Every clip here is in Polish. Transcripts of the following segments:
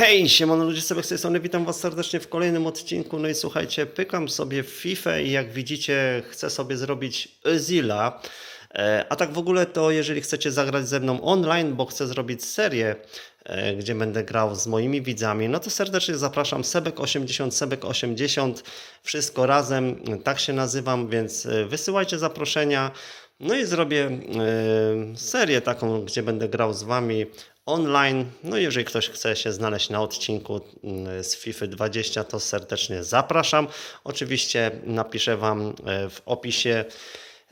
Hej, siemano ludzie, sobie z tej witam was serdecznie w kolejnym odcinku. No i słuchajcie, pykam sobie w FIFA i jak widzicie chcę sobie zrobić Zilla. E, A tak w ogóle to jeżeli chcecie zagrać ze mną online, bo chcę zrobić serię, e, gdzie będę grał z moimi widzami, no to serdecznie zapraszam Sebek80, Sebek80, wszystko razem, tak się nazywam, więc e, wysyłajcie zaproszenia. No i zrobię serię taką, gdzie będę grał z Wami online. No jeżeli ktoś chce się znaleźć na odcinku mm, z FIFA 20, to serdecznie zapraszam. Oczywiście napiszę Wam e, w opisie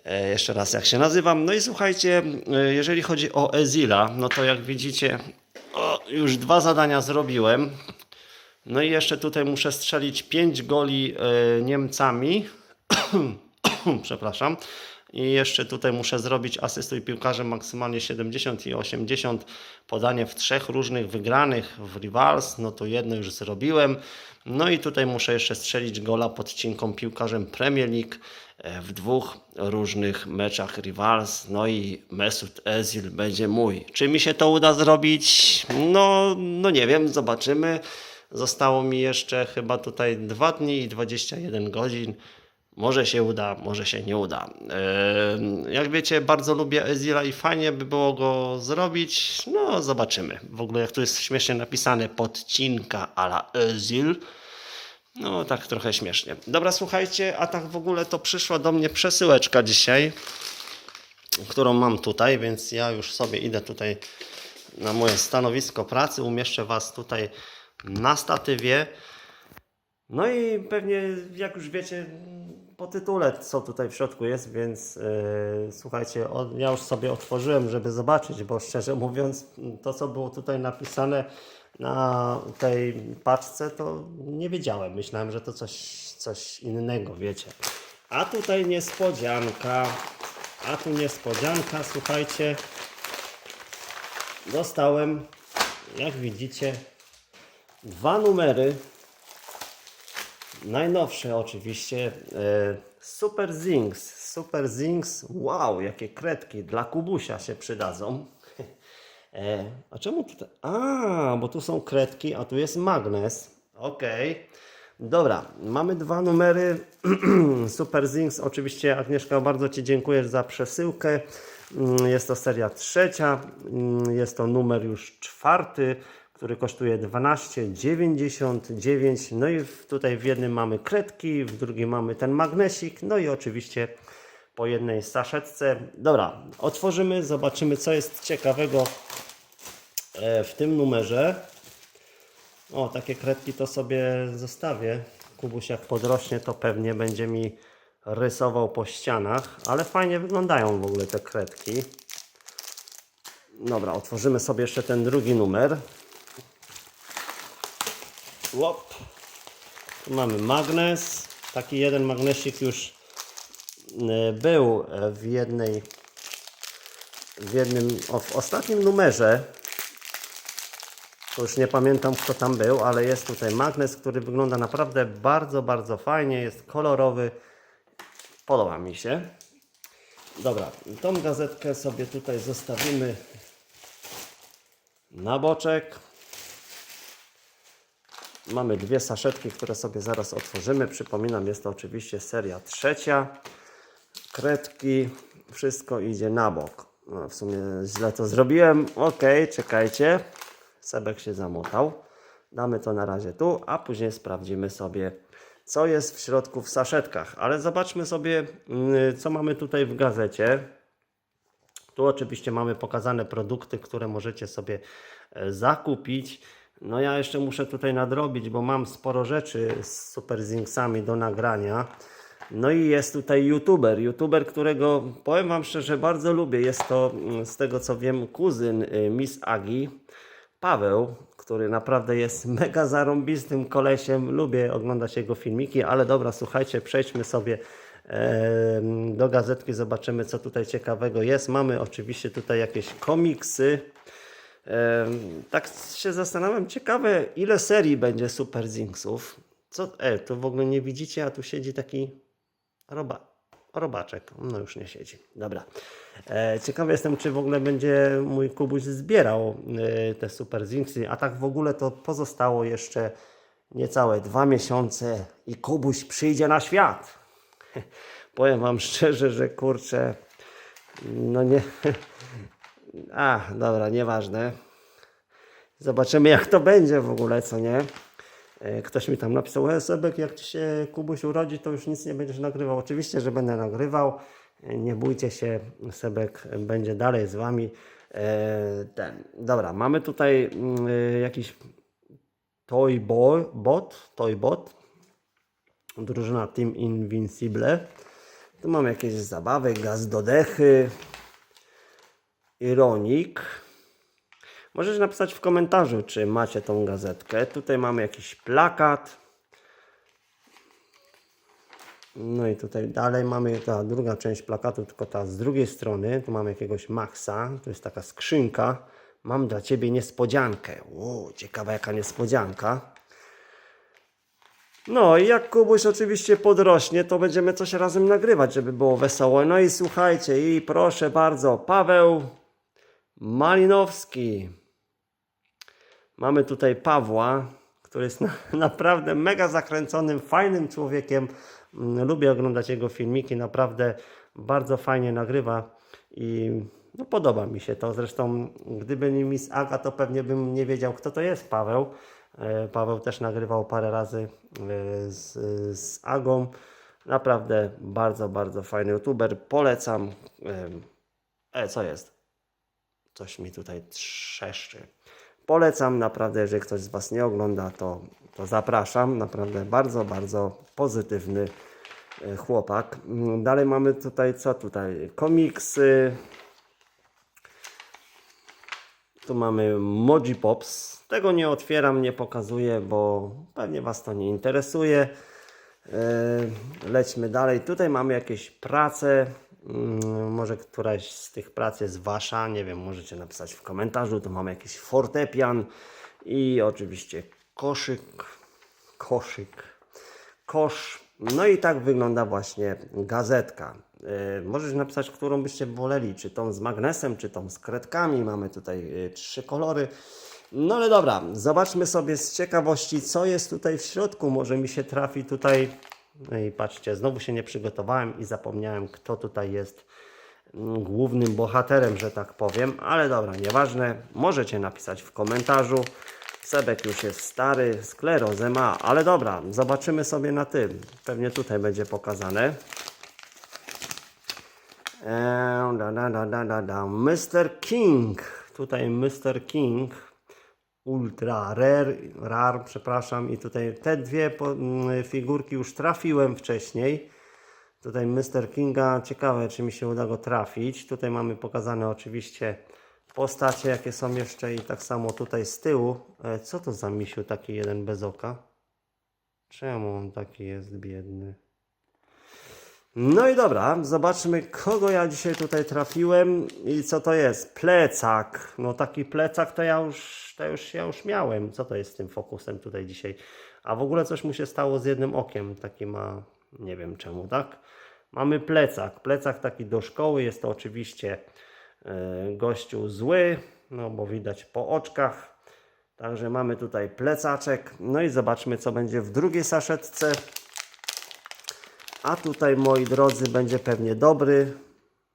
e, jeszcze raz jak się nazywam. No i słuchajcie, e, jeżeli chodzi o Ezila, no to jak widzicie, o, już dwa zadania zrobiłem. No i jeszcze tutaj muszę strzelić 5 goli Niemcami. Przepraszam. I jeszcze tutaj muszę zrobić asystuj piłkarzem maksymalnie 70 i 80. Podanie w trzech różnych wygranych w Rivals. No to jedno już zrobiłem. No i tutaj muszę jeszcze strzelić gola podcinką piłkarzem Premier League e, w dwóch różnych meczach Rivals. No i Mesut Özil będzie mój. Czy mi się to uda zrobić? No, no nie wiem, zobaczymy. Zostało mi jeszcze chyba tutaj 2 dni i 21 godzin. Może się uda, może się nie uda. Jak wiecie, bardzo lubię Ezila i fajnie by było go zrobić. No, zobaczymy. W ogóle, jak tu jest śmiesznie napisane, podcinka ala Ezil. No, tak trochę śmiesznie. Dobra, słuchajcie, a tak w ogóle to przyszła do mnie przesyłeczka dzisiaj, którą mam tutaj, więc ja już sobie idę tutaj na moje stanowisko pracy. Umieszczę Was tutaj na statywie. No i pewnie, jak już wiecie, po tytule, co tutaj w środku jest, więc yy, słuchajcie, o, ja już sobie otworzyłem, żeby zobaczyć, bo szczerze mówiąc, to co było tutaj napisane na tej paczce, to nie wiedziałem. Myślałem, że to coś, coś innego, wiecie. A tutaj niespodzianka, a tu niespodzianka, słuchajcie, dostałem, jak widzicie, dwa numery Najnowsze oczywiście. e, Super Zings. Super Zings. Wow, jakie kredki. Dla Kubusia się przydadzą. E, A czemu tutaj? A, bo tu są kredki, a tu jest magnes. Okej. Dobra, mamy dwa numery. Super Zings. Oczywiście Agnieszka, bardzo Ci dziękuję za przesyłkę. Mm, Jest to seria trzecia. Mm, Jest to numer już czwarty który kosztuje 12,99. No i tutaj w jednym mamy kredki, w drugim mamy ten magnesik, no i oczywiście po jednej saszetce. Dobra, otworzymy, zobaczymy co jest ciekawego e, w tym numerze. O, takie kredki to sobie zostawię. Kubuś jak podrośnie, to pewnie będzie mi rysował po ścianach, ale fajnie wyglądają w ogóle te kredki. Dobra, otworzymy sobie jeszcze ten drugi numer. Łop. Tu mamy magnes. Taki jeden magnesik już e, był e, w jednej w jednym, w ostatnim numerze. To już nie pamiętam kto tam był, ale jest tutaj magnes, który wygląda naprawdę bardzo, bardzo fajnie. Jest kolorowy. Podoba mi się. Dobra, tą gazetkę sobie tutaj zostawimy na boczek. Mamy dwie saszetki, które sobie zaraz otworzymy. Przypominam, jest to oczywiście seria trzecia. Kredki, wszystko idzie na bok. No, w sumie źle to zrobiłem. Ok, czekajcie. Sebek się zamotał. Damy to na razie tu, a później sprawdzimy sobie, co jest w środku w saszetkach. Ale zobaczmy sobie, mm, co mamy tutaj w gazecie. Tu oczywiście mamy pokazane produkty, które możecie sobie e, zakupić. No ja jeszcze muszę tutaj nadrobić, bo mam sporo rzeczy z Super Zinksami do nagrania. No i jest tutaj youtuber, youtuber, którego powiem Wam szczerze bardzo lubię. Jest to mm, z tego co wiem kuzyn y, Miss Agi, Paweł, który naprawdę jest mega zarąbistym kolesiem. Lubię oglądać jego filmiki, ale dobra, słuchajcie, przejdźmy sobie do gazetki, zobaczymy co tutaj ciekawego jest. Mamy oczywiście tutaj jakieś komiksy. Tak się zastanawiam, ciekawe ile serii będzie Super Zinksów. Co, e, to w ogóle nie widzicie, a tu siedzi taki robak. robaczek. No już nie siedzi. Dobra. E, ciekawy jestem, czy w ogóle będzie mój Kubuś zbierał e, te Super Zinksy, a tak w ogóle to pozostało jeszcze niecałe dwa miesiące i Kubuś przyjdzie na świat. Powiem Wam szczerze, że kurczę, no nie... A, dobra, nieważne. Zobaczymy jak to będzie w ogóle, co nie? E, Ktoś mi tam napisał, e, Sebek, jak Ci się Kubuś urodzi, to już nic nie będziesz nagrywał. Oczywiście, że będę nagrywał. E, Nie bójcie się, Sebek będzie dalej z Wami. Ten. Dobra, mamy tutaj mm, jakiś Toy Boy, Bot, Toy Bot. Drużyna Team Invincible. Tu mamy jakieś zabawy, gaz do dechy, Ironik. Możesz napisać w komentarzu, czy macie tą gazetkę. Tutaj mamy jakiś plakat. No i tutaj dalej mamy ta druga część plakatu, tylko ta z drugiej strony. Tu mamy jakiegoś Maxa. To jest taka skrzynka. Mam dla Ciebie niespodziankę. Ło, ciekawa jaka niespodzianka. No i jak Kubuś oczywiście podrośnie, to będziemy coś razem nagrywać, żeby było wesoło. No i słuchajcie, i proszę bardzo, Paweł Malinowski. Mamy tutaj Pawła, który jest na, naprawdę mega zakręconym, fajnym człowiekiem. Mm, Lubię oglądać jego filmiki, naprawdę bardzo fajnie nagrywa i no, podoba mi się to. Zresztą, gdyby nie Miss Aga, to pewnie bym nie wiedział, kto to jest Paweł. E, Paweł też nagrywał parę razy e, z, z Agą. Naprawdę bardzo, bardzo fajny youtuber. Polecam. E, E, co jest? Coś mi tutaj trzeszczy. Polecam naprawdę, jeżeli ktoś z Was nie ogląda, to, to zapraszam. Naprawdę bardzo, bardzo pozytywny e, chłopak. Mm, Dalej mamy tutaj, co tutaj? Komiksy. Tu mamy Moji Pops. Tego nie otwieram, nie pokazuję, bo pewnie Was to nie interesuje. Yy, Lećmy dalej. Tutaj mamy jakieś prace. Mm, Może któraś z tych prac jest Wasza. Nie wiem, możecie napisać w komentarzu. Tu mamy jakiś fortepian i oczywiście koszyk. Koszyk. Kosz. No i tak wygląda właśnie gazetka. Yy, możesz napisać, którą byście woleli, czy tą z magnesem, czy tą z kredkami. Mamy tutaj yy, trzy kolory. No ale dobra, zobaczmy sobie z ciekawości, co jest tutaj w środku. Może mi się trafi tutaj. No i patrzcie, znowu się nie przygotowałem i zapomniałem, kto tutaj jest mm, głównym bohaterem, że tak powiem. Ale dobra, nieważne. Możecie napisać w komentarzu. Sebek już jest stary, sklerozę ma, ale dobra, zobaczymy sobie na tym. Pewnie tutaj będzie pokazane. Eee, da, da, da, da, da, da. Mr. King. Tutaj Mr. King. Ultra Rare, Rare, przepraszam. I tutaj te dwie mm, figurki już trafiłem wcześniej. Tutaj Mr. Kinga, ciekawe czy mi się uda go trafić. Tutaj mamy pokazane oczywiście postacie, jakie są jeszcze i tak samo tutaj z tyłu. E, Co to za misiu taki jeden bez oka? Czemu on taki jest biedny? No i dobra, zobaczmy kogo ja dzisiaj tutaj trafiłem i co to jest. Plecak. No taki plecak to ja już, to już, ja już miałem. Co to jest z tym fokusem tutaj dzisiaj? A w ogóle coś mu się stało z jednym okiem. Taki ma, nie wiem czemu, tak? Mamy plecak. Plecak taki do szkoły. Jest to oczywiście e, gościu zły, no bo widać po oczkach. Także mamy tutaj plecaczek. No i zobaczmy co będzie w drugiej saszetce. A tutaj, moi drodzy, będzie pewnie dobry.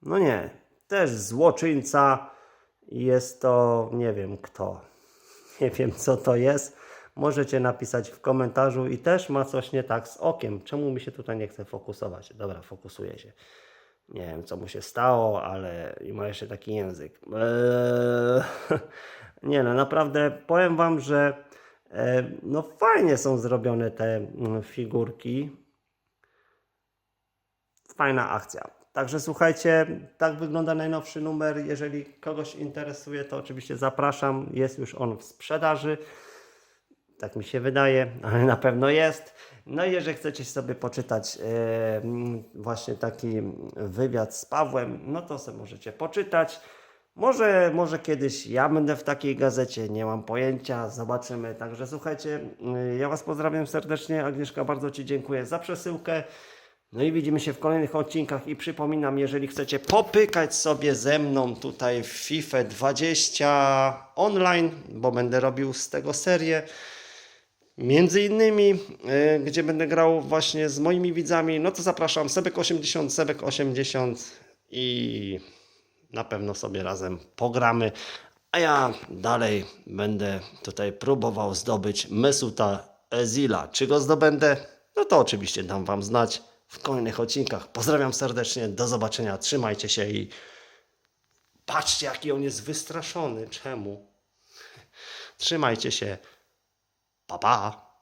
No nie, też złoczyńca. Jest to, nie wiem kto. Nie wiem co to jest. Możecie napisać w komentarzu i też ma coś nie tak z okiem. Czemu mi się tutaj nie chce fokusować? Dobra, fokusuje się. Nie wiem co mu się stało, ale i ma jeszcze taki język. Eee, nie no, naprawdę powiem Wam, że e, no fajnie są zrobione te mm, figurki fajna akcja. Także słuchajcie, tak wygląda najnowszy numer. Jeżeli kogoś interesuje, to oczywiście zapraszam. Jest już on w sprzedaży. Tak mi się wydaje, ale na pewno jest. No i jeżeli chcecie sobie poczytać e, mm, właśnie taki wywiad z Pawłem, no to sobie możecie poczytać. Może, może kiedyś ja będę w takiej gazecie, nie mam pojęcia, zobaczymy. Także słuchajcie, y, ja Was pozdrawiam serdecznie. Agnieszka, bardzo Ci dziękuję za przesyłkę. No i widzimy się w kolejnych odcinkach i przypominam, jeżeli chcecie popykać sobie ze mną tutaj w FIFA 20 online, bo będę robił z tego serię, między innymi, y, gdzie będę grał właśnie z moimi widzami, no to zapraszam Sebek80, Sebek80 i na pewno sobie razem pogramy. A ja dalej będę tutaj próbował zdobyć Mesuta Ezila. Czy go zdobędę? No to oczywiście dam Wam znać w kolejnych odcinkach. Pozdrawiam serdecznie, do zobaczenia, trzymajcie się i patrzcie jaki on jest wystraszony. Czemu? Trzymajcie się. Pa, pa.